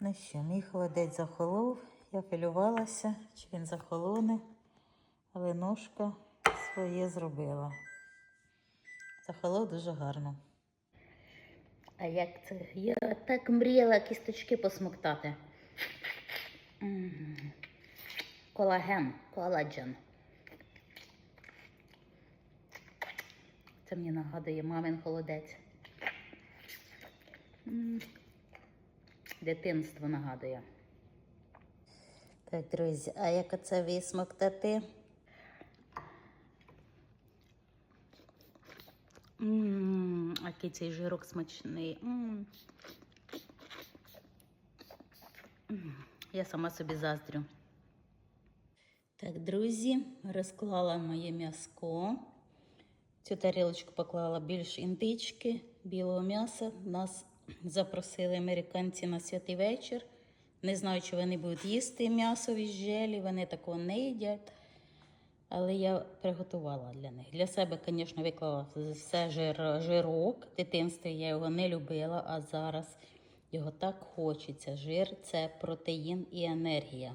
Ну що, мій холодець захолов, я хвилювалася, чи він захолоне, але ножка своє зробила. Захолов дуже гарно. А як це? Я так мріяла кісточки посмоктати. Колаген, коладжен. Це мені нагадує мамин холодець. Дитинство нагадує. Так, друзі, а як оце висмоктати? Ммм, який цей жирок смачний. М. М. Я сама собі заздрю. Так, друзі, розклала моє м'яско. Цю тарілочку поклала більш індички, білого м'яса. У Нас запросили американці на святий вечір. Не знаю, чи вони будуть їсти м'ясо від желі, вони такого не їдять. Але я приготувала для них. Для себе, звісно, виклала все жир, жирок. В дитинстві я його не любила, а зараз його так хочеться. Жир це протеїн і енергія.